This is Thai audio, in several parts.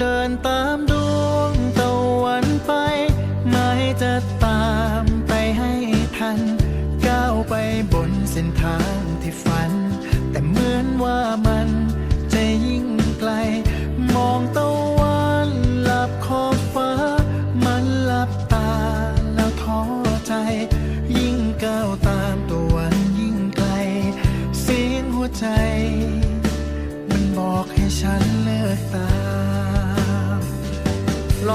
เดินตามดวงตะวันไป ไม่จะตามไปให้ทัน ก้าวไปบนเส้นทางที่ฝัน แต่เหมือนว่ามันจะยิ่งไกล มองตะวันหลับขอบฟ้า มันหลับตาแล้วท้อใจ ยิ่งก้าวตามตะวันยิ่งไกล เสียงหัวใจ มันบอกให้ฉันเลิกตามล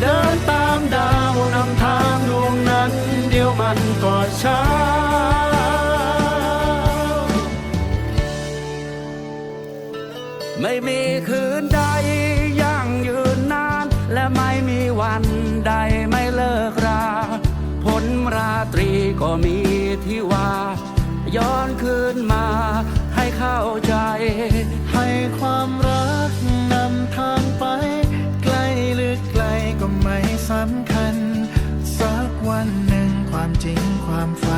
เดินตามดาวนำทางดวงนั้น เดียวมันก็เช้าไม่มีคืนใดยั่งยืนนาน และไม่มีวันใดไม่เลิกราผลราตรีก็มีที่ว่า ย้อนคืนมาให้เข้าใจให้ความำคัญ สักวันหนึ่งความจริงความฝัน